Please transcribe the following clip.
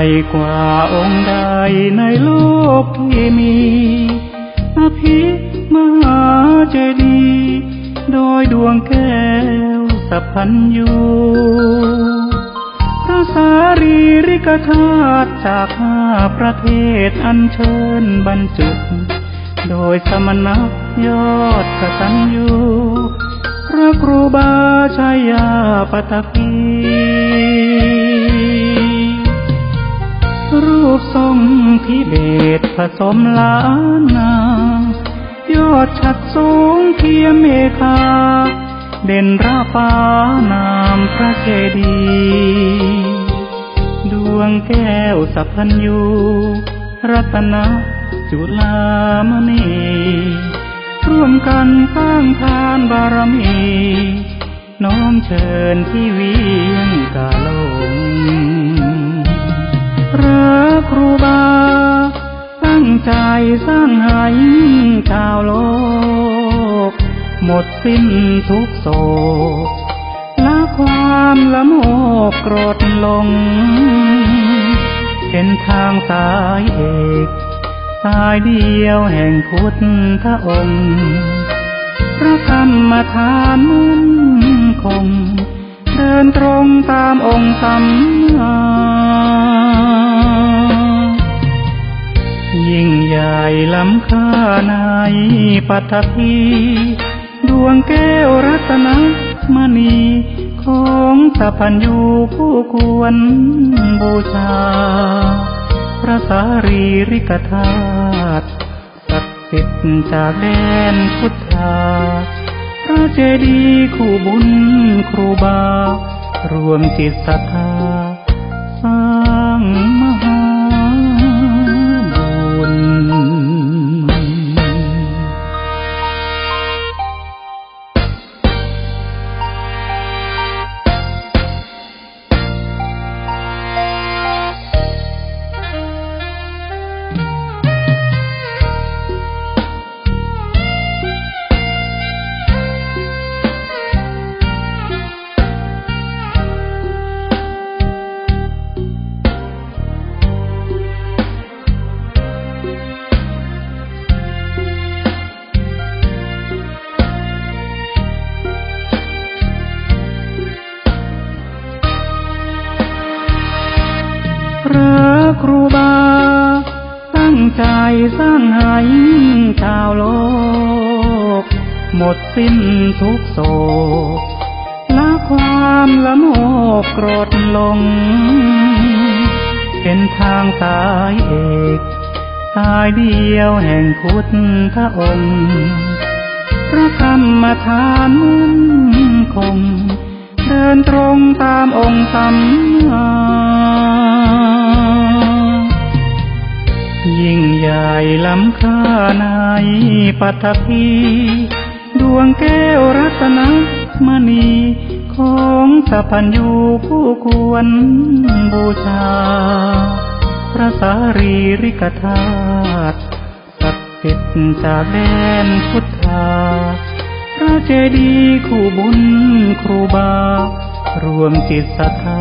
ญ่กว่าองค์ใดในโลกที่มีอภิมหาเจดีย์โดยดวงแก้วสัพพัญยูพระสารีริกธาตุจากห้าประเทศอันเชิญบรรจุ โดยสมณะยอดกตัญญูพระครูบาชายาปตพี สมล้านนายอดชัดสูงเทียมเมฆาเด่นราฟ้านามพระเจดีดวงแก้วสัพพัญยูรัตนะจุลามณีร่วมกันสร้างทานบารมี น้อมเชิญที่เวียงกาลงพระครูบา ใจสร้างให้ชาวโลก หมดสิ้นทุกโศกละความละโมกโกรธลง เป็นทางสายเอกสายเดียวแห่งพุทธองค์ พระธรรมทานมั่นคง เดินตรงตามองค์สัมมา ใหญ่ล้ำค่าในปัตภีดวงแก้วรัตนมณีของสัพพัญญูผู้ควรบูชา พระสารีริกธาตุศักดิ์สิทธิ์จากแดนพุทธา พระเจดีย์คู่บุญครูบา รวมจิตศรัทธา ครูบา ตั้งใจสร้างให้ชาวโลก หมดสิ้นทุกโศกละความละโมกโกรธลง เป็นทางสายเอกสายเดียวแห่งพุทธองค์พระธรรมทานมั่นคง เดินตรงตามองค์สัมมา ปัตภีดวงแก้วรัตนมณีของสัพพัญญูผู้ควรบูชา พระสารีริกธาตุศักดิ์สิทธิ์จากแดนพุทธา พระเจดีย์คู่บุญครูบา รวมจิตศรัทธา